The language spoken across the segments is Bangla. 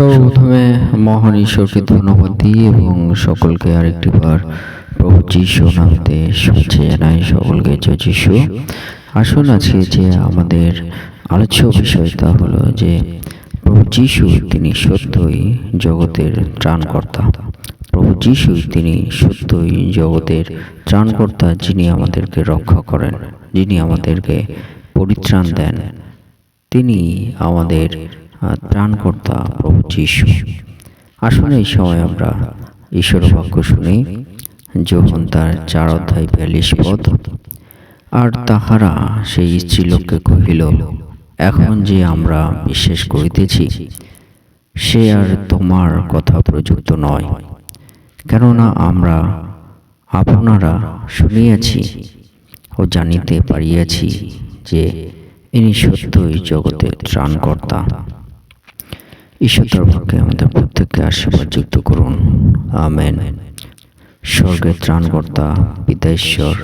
সর্বপ্রথমে মহান ঈশ্বরকে ধন্যবাদ দিই এবং সকলকে আরেকটি বার প্রভু যিশু নামতে শুনছে জানাই সকলকে। জয় যিশু। আসুন আজকে যে আমাদের আলোচ্য বিষয় তা হলো যে প্রভু যিশু তিনি সত্যই জগতের ত্রাণকর্তা। প্রভু যিশু তিনি সত্যই জগতের ত্রাণকর্তা যিনি আমাদেরকে রক্ষা করেন, যিনি আমাদেরকে পরিত্রাণ দেন। তিনি আমাদের ত্রাণকর্তা প্রভু যিশু। আসলে এই সময় আমরা ঈশ্বর বাক্য শুনি। যখন তার চার অধ্যায় বিয়াল্লিশ পদ, আর তাহারা সেই স্ত্রীলোককে কহিল, এখন যে আমরা বিশ্বাস করিতেছি, সে আর তোমার কথা প্রযুক্ত নয়। কেননা আমরা আপনারা শুনিয়াছি ও জানিতে পারিয়াছি যে ইনি সত্যই জগতের ত্রাণকর্তা। ঈশ্বর পক্ষে আমাদের প্রত্যেককে আশীর্বাদ যুক্ত করুন। আমেন। স্বর্গের ত্রাণকর্তা পিতা ঈশ্বর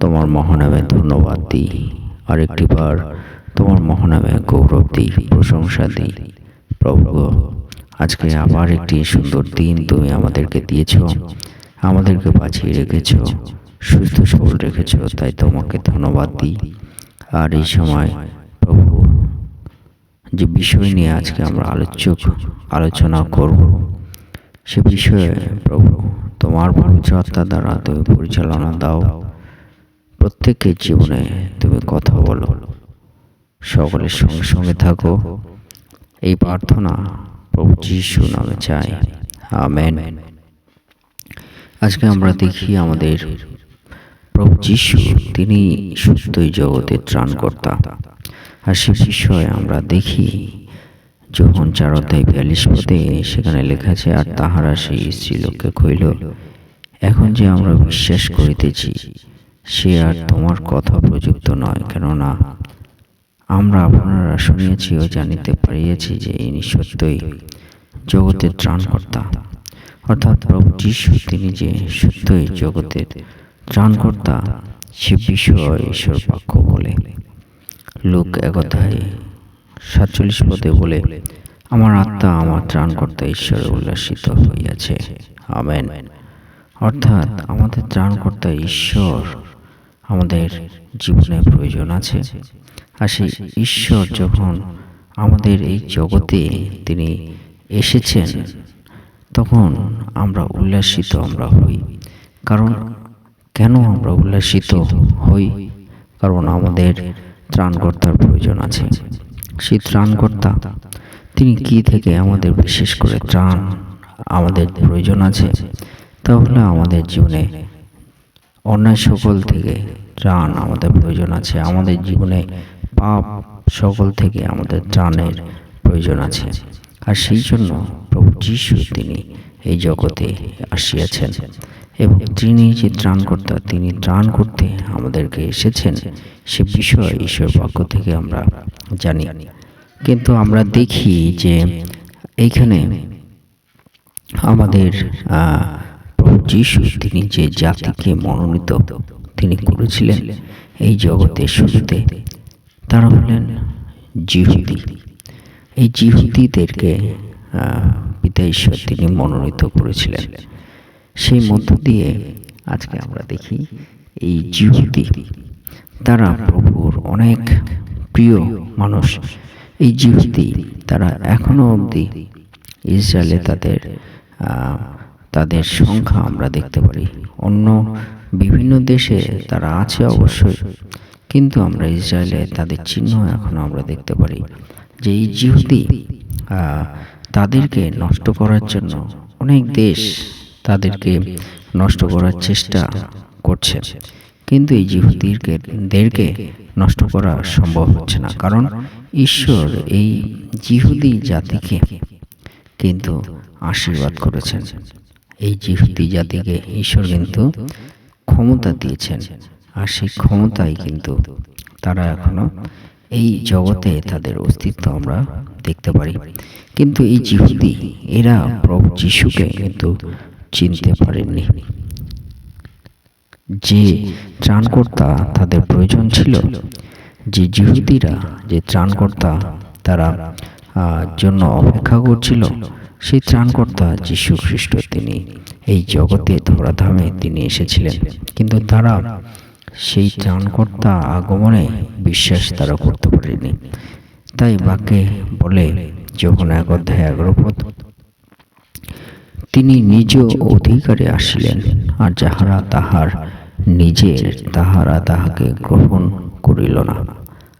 তোমার মহানামে ধন্যবাদ দিই। আরেকটি বার তোমার মহানামে গৌরব দিই, প্রশংসা দিই। প্রভু আজকে আবার একটি সুন্দর দিন তুমি আমাদেরকে দিয়েছ, আমাদেরকে বাঁচিয়ে রেখেছ, সুস্থ সবল রেখেছ, তাই তোমাকে ধন্যবাদ দিই। আর এই সময় যে বিষয় নিয়ে আজকে আমরা আলোচ্য আলোচনা করব, সে বিষয়ে প্রভু তোমার পবিত্র দ্বারা তুমি পরিচালনা দাও। প্রত্যেকের জীবনে তুমি কথা বলো। সকলের সঙ্গে সঙ্গে থাকো। এই প্রার্থনা প্রভু যিশু নামে চাই। আমেন। আজকে আমরা দেখি আমাদের প্রভু যিশু, তিনি সুস্থই জগতের ত্রাণকর্তা। আর সে বিষয়ে আমরা দেখি যখন চার অধ্যায় বিয়াল্লিশ পদে সেখানে লেখা আছে, আর তাহারা সেই স্ত্রীলোককে কইল এখন যে আমরা বিশ্বাস করিতেছি, সে আর তোমার কথা প্রযুক্ত নয়। কেননা আমরা আপনারা শুনিয়াছি ও জানিতে পারিয়াছি যে ইনি সত্যই জগতের ত্রাণকর্তা। অর্থাৎ প্রভু যিশু, তিনি যে সত্যই জগতের ত্রাণকর্তা, সে বিষয় ঈশ্বর বাক্য বলে। লোক এক অধ্যায় সাতচল্লিশ পদে বলে আমার আত্মা আমার ত্রাণকর্তা ঈশ্বরে উল্লাসিত হইয়াছে। আমেন। অর্থাৎ আমাদের ত্রাণকর্তা ঈশ্বর আমাদের জীবনে প্রয়োজন আছে। আর সেই ঈশ্বর যখন আমাদের এই জগতে তিনি এসেছেন তখন আমরা উল্লাসিত আমরা হই। কারণ কেন আমরা উল্লাসিত হই? কারণ আমাদের ত্রাণকর্তার প্রয়োজন আছে। সেই ত্রাণকর্তা, তিনি কি থেকে আমাদের বিশেষ করে ত্রাণ আমাদের প্রয়োজন আছে তাহলে আমাদের জীবনে অন্যায় সকল থেকে ত্রাণ আমাদের প্রয়োজন আছে, আমাদের জীবনে পাপ সকল থেকে আমাদের ত্রাণের প্রয়োজন আছে। আর সেই জন্য প্রভু যিশু তিনি এই জগতে আসিয়াছেন। এবং তিনি যে ত্রাণকর্তা তিনি ত্রাণ করতে আমাদেরকে এসেছেন, সে বিষয় ঈশ্বর বাক্য থেকে আমরা জানি। কিন্তু আমরা দেখি যে এইখানে আমাদের যিশু, তিনি যে জাতিকে মনোনীত তিনি করেছিলেন এই জগতে শুরুতে, তারা হলেন জিহুদি। এই জিহুদিদেরকে পিতা ঈশ্বর তিনি মনোনীত করেছিলেন। সেই মধ্য দিয়ে আজকে আমরা দেখি এই জিহুদি তারা প্রভুর অনেক প্রিয় মানুষ। এই জিহুদি তারা এখনও অবধি ইসরায়েলে তাদের তাদের সংখ্যা আমরা দেখতে পারি। অন্য বিভিন্ন দেশে তারা আছে অবশ্যই। কিন্তু আমরা ইসরায়েলে তাদের চিহ্ন এখনও আমরা দেখতে পারি। যে এই জিহুদি তাদেরকে নষ্ট করার জন্য অনেক দেশ তাদেরকে নষ্ট করার চেষ্টা করছে। কিন্তু এই জিহুদিরকে দেরকে নষ্ট করা সম্ভব হচ্ছে না। কারণ ঈশ্বর এই জিহুদি জাতিকে কিন্তু আশীর্বাদ করেছেন। এই জিহুদি জাতিকে ঈশ্বর কিন্তু ক্ষমতা দিয়েছেন। আর সেই ক্ষমতাই কিন্তু তারা এখনও এই জগতে তাদের অস্তিত্ব আমরা দেখতে পারি। কিন্তু এই জিহুদি এরা প্রভু যিশুকে কিন্তু চিনতে পারেননি। যে ত্রাণকর্তা তাদের প্রয়োজন ছিল, যে জিহুদিরা যে ত্রাণকর্তা তারা জন্য অপেক্ষা করছিল, সেই ত্রাণকর্তা যীশু খ্রিস্ট তিনি এই জগতে ধরাধামে তিনি এসেছিলেন। কিন্তু তারা সেই ত্রাণকর্তা আগমনে বিশ্বাস তারা করতে পারেনি তাই বাক্যে বলে, যখন এক অধ্যায় এগারো পদ তিনি নিজ অধিকারে আসিলেন, আর যাহারা তাহার নিজের, তাহারা তাহাকে গ্রহণ করিল না।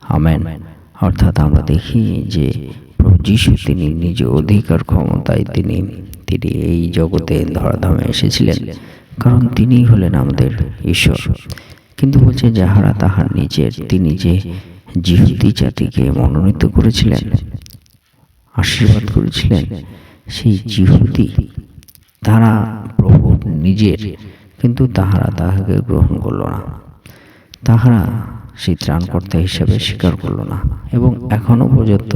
আমেন। অর্থাৎ আমরা দেখি যে যীশু তিনি নিজ অধিকার ক্ষমতায় তিনি তিনি এই জগতে ধরাধামে এসেছিলেন, কারণ তিনি হলেন আমাদের ঈশ্বর। কিন্তু বলছে, যাহারা তাহার নিজের, তিনি যে জিহুদি জাতিকে মনোনীত করেছিলেন, আশীর্বাদ করেছিলেন, সেই জিহুদি তারা প্রভু নিজের, কিন্তু তাহারা তাহাকে গ্রহণ করল না। তাহারা সেই ত্রাণকর্তা হিসেবে স্বীকার করল না, এবং এখনও পর্যন্ত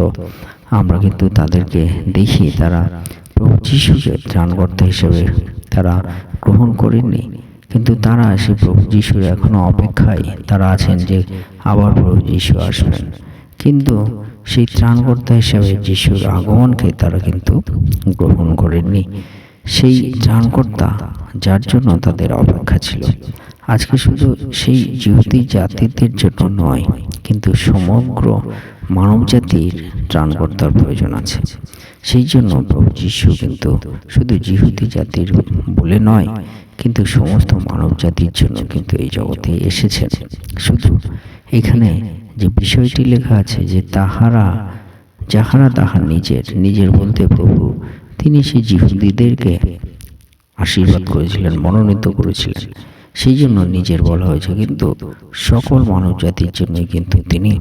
আমরা কিন্তু তাদেরকে দেখি তারা প্রভু যিশুকে ত্রাণকর্তা হিসেবে তারা গ্রহণ করেননি, কিন্তু তারা সেই প্রভু যিশুর এখনও অপেক্ষায় তারা আছেন যে আবার প্রভু যিশু আসবেন। কিন্তু সেই ত্রাণকর্তা হিসাবে যিশুর আগমনকে তারা কিন্তু গ্রহণ করেননি। সেই ত্রাণকর্তা যার জন্য তাদের অপেক্ষা ছিল। আজকে শুধু সেই জিহুদি জাতিদের জন্য নয় কিন্তু সমগ্র মানব জাতির ত্রাণকর্তার প্রয়োজন আছে। সেই জন্য প্রভু যিশু কিন্তু শুধু জিহুদি জাতির বলে নয় কিন্তু সমস্ত মানব জাতির জন্য কিন্তু এই জগতে এসেছেন। শুধু এখানে যে বিষয়টি লেখা আছে যে তাহারা যাহারা তাহার নিজের নিজের বলতে প্রভু তিনি সেই জিহুদিদেরকে আশীর্বাদ করেছিলেন, মনোনীত করেছিলেন। সেই জন্য নিজের বলা হয়েছে কিন্তু সকল মানব জাতির জন্যই কিন্তু তিনি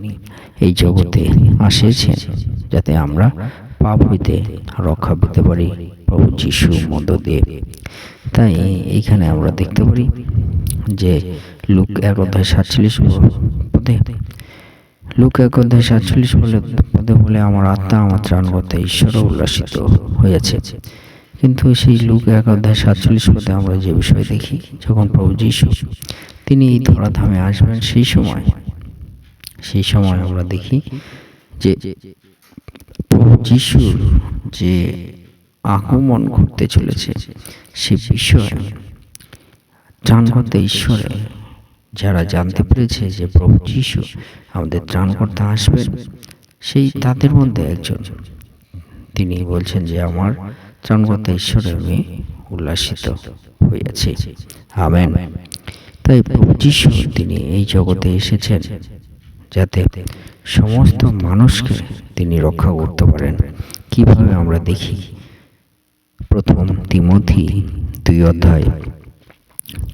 এই জগতে আসেছেন যাতে আমরা পাপ হইতে রক্ষা পেতে পারি প্রভু যিশু মধ্য দিয়ে। তাই এইখানে আমরা দেখতে পারি যে লোক এক অধ্যায় সাতচল্লিশ পদে লুক এক অধ্যায় সাতচল্লিশ বলে পদে বলে আমার আত্মা, আমার ত্রাণকর্তা ঈশ্বরও উল্লাসিত হয়েছে। কিন্তু সেই লুক এক অধ্যায় সাতচল্লিশ পদে আমরা যে বিষয় দেখি, যখন প্রভু যিশু তিনি এই ধরাধামে আসবেন, সেই সময় সেই সময় আমরা দেখি যে প্রভু যিশুর যে আগমন ঘটতে চলেছে, সে বিষয়ে ত্রাণকর্তা ঈশ্বরে যারা জানতে পেরেছে যে প্রভু যিশু আমাদের ত্রাণকর্তা আসবেন সেই তাদের মধ্যে একজন। তিনি বলছেন যে আমার ত্রাণকর্তা ঈশ্বরে আমি উল্লাসিত হইয়াছি আমেন। তাই প্রভু যিশু তিনি এই জগতে এসেছেন যাতে সমস্ত মানুষকে তিনি রক্ষা করতে পারেন। কীভাবে আমরা দেখি? প্রথম তিমথি দুই অধ্যায়।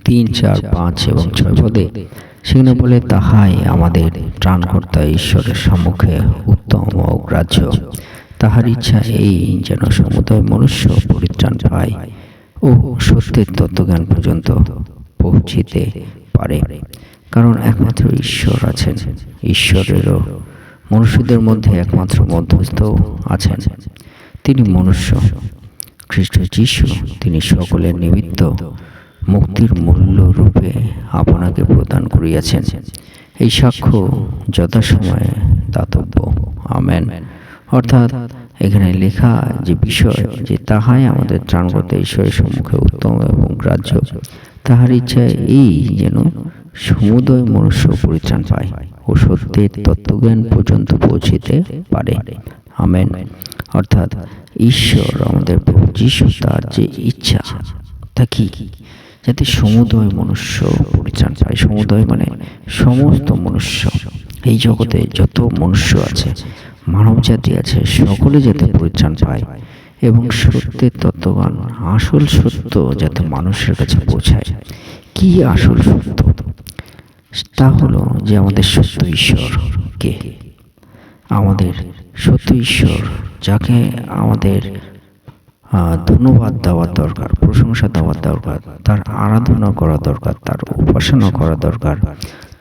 তিন চার পাঁচ এবং ছয় পদে সেখানে বলে তাহাই আমাদের ত্রাণকর্তা ঈশ্বরের সম্মুখে উত্তম ও গ্রাহ্য তাহার ইচ্ছা এই যেন সমুদয় মনুষ্য পরিত্রাণ পায় ও সত্যের তত্ত্বজ্ঞান পর্যন্ত পৌঁছিতে পারে। কারণ একমাত্র ঈশ্বর আছেন ঈশ্বরেরও। মনুষ্যদের মধ্যে একমাত্র মধ্যস্থ আছেন তিনি মনুষ্য। খ্রিস্ট যিশু তিনি সকলের নিমিত্ত। মুক্তির মূল্য রূপে আপনাকে প্রদান করিয়াছেন। এই সাক্ষ্য যথাসময়ে দাতব্য। আমেন। অর্থাৎ এখানে লেখা যে বিষয় যে তাহাই আমাদের ত্রাণকর্তা ঈশ্বরের সম্মুখে উত্তম এবং গ্রাহ্য, তাহার ইচ্ছায় এই যেন সমুদয় মনুষ্য পরিত্রাণ পায় ও সত্যের তত্ত্বজ্ঞান পর্যন্ত পৌঁছিতে পারে। আমেন। অর্থাৎ ঈশ্বর আমাদের যিশু তার যে ইচ্ছা, তা কি? যাতে সমুদয় মনুষ্য পরিত্রাণ পায়। সমুদয় মানে সমস্ত মনুষ্য। এই জগতে যত মনুষ্য আছে মানব জাতি আছে, সকলে যাতে পরিত্রাণ পায় এবং সত্যের তত্ত্বগান আসল সত্য যাতে মানুষের কাছে পৌঁছায়। কি আসল সত্য? তা হলো যে আমাদের সত্য ঈশ্বর কে? আমাদের সত্য ঈশ্বর, যাকে আমাদের ধন্যবাদ দেওয়ার দরকার, প্রশংসা দেওয়ার দরকার, তার আরাধনা করা দরকার, তার উপাসনা করা দরকার,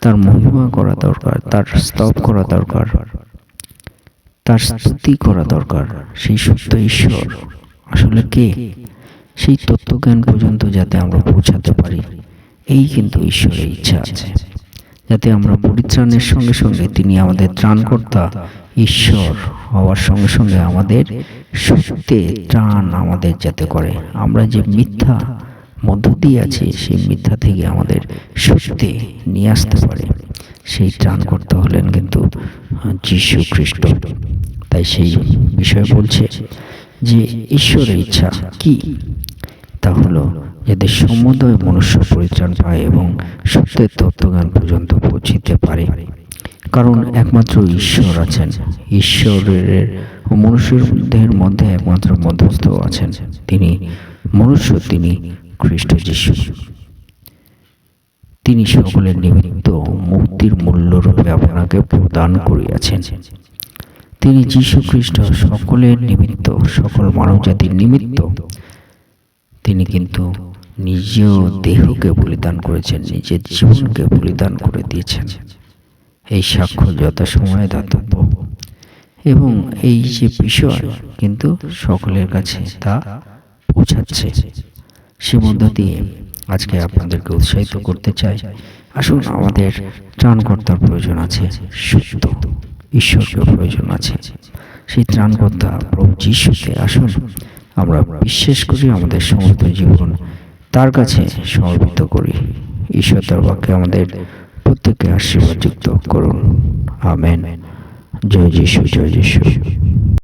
তার মহিমা করা দরকার, তার স্তব করা দরকার, তার স্তুতি করা দরকার। সেই সত্য ঈশ্বর আসলে কে? সেই তত্ত্বজ্ঞান পর্যন্ত যাতে আমরা পৌঁছাতে পারি, এই কিন্তু ঈশ্বরের ইচ্ছা আছে। যাতে আমরা পরিত্রাণের সঙ্গে সঙ্গে তিনি আমাদের ত্রাণকর্তা, ঈশ্বর হওয়ার সঙ্গে সঙ্গে আমাদের সত্যে ত্রাণ আমাদের যাতে করে। আমরা যে মিথ্যা মধ্য দিয়ে আছি, সেই মিথ্যা থেকে আমাদের সত্যে নিয়ে আসতে পারে। সেই ত্রাণ করতে হলেন কিন্তু যীশু খ্রিস্ট। তাই সেই বিষয়ে বলছে যে, ঈশ্বরের ইচ্ছা কি? তা হলো যাতে সমুদয় মনুষ্য পরিত্রাণ পায় এবং সত্যের তত্ত্বজ্ঞান পর্যন্ত পৌঁছিতে পারে। কারণ একমাত্র ঈশ্বর আছেন। ঈশ্বরের ও মনুষ্যদের মধ্যে একমাত্র মধ্যস্থ আছেন। তিনি মনুষ্য, তিনি খ্রিস্ট যিশু। তিনি সকলের নিমিত্ত মুক্তির মূল্যরূপে আপনাকে প্রদান করিয়াছেন। তিনি যীশু খ্রিস্ট সকলের নিমিত্ত, সকল মানবজাতির নিমিত্ত তিনি কিন্তু নিজেও দেহকে বলিদান করেছেন, নিজের জীবনকে বলিদান করে দিয়েছেন। এই সাক্ষ্য যথাসময়ে দাতব্য। এবং এই যে বিষয় কিন্তু সকলের কাছে তা পৌঁছাচ্ছে। সে মধ্য দিয়ে আজকে আপনাদেরকে উৎসাহিত করতে চাই। আসুন আমাদের ত্রাণকর্তার প্রয়োজন আছে, সত্য ঈশ্বরকে প্রয়োজন আছে। সেই ত্রাণকর্তা প্রভু যিশুকে আসুন আমরা বিশ্বাস করি আমাদের সমস্ত জীবন তার কাছে সমর্পিত করি। ঈশ্বর তার বাক্যে আমাদের প্রত্যেককে আশীর্বাদ যুক্ত করুন। আমেন। জয় যিশু জয় যিশু।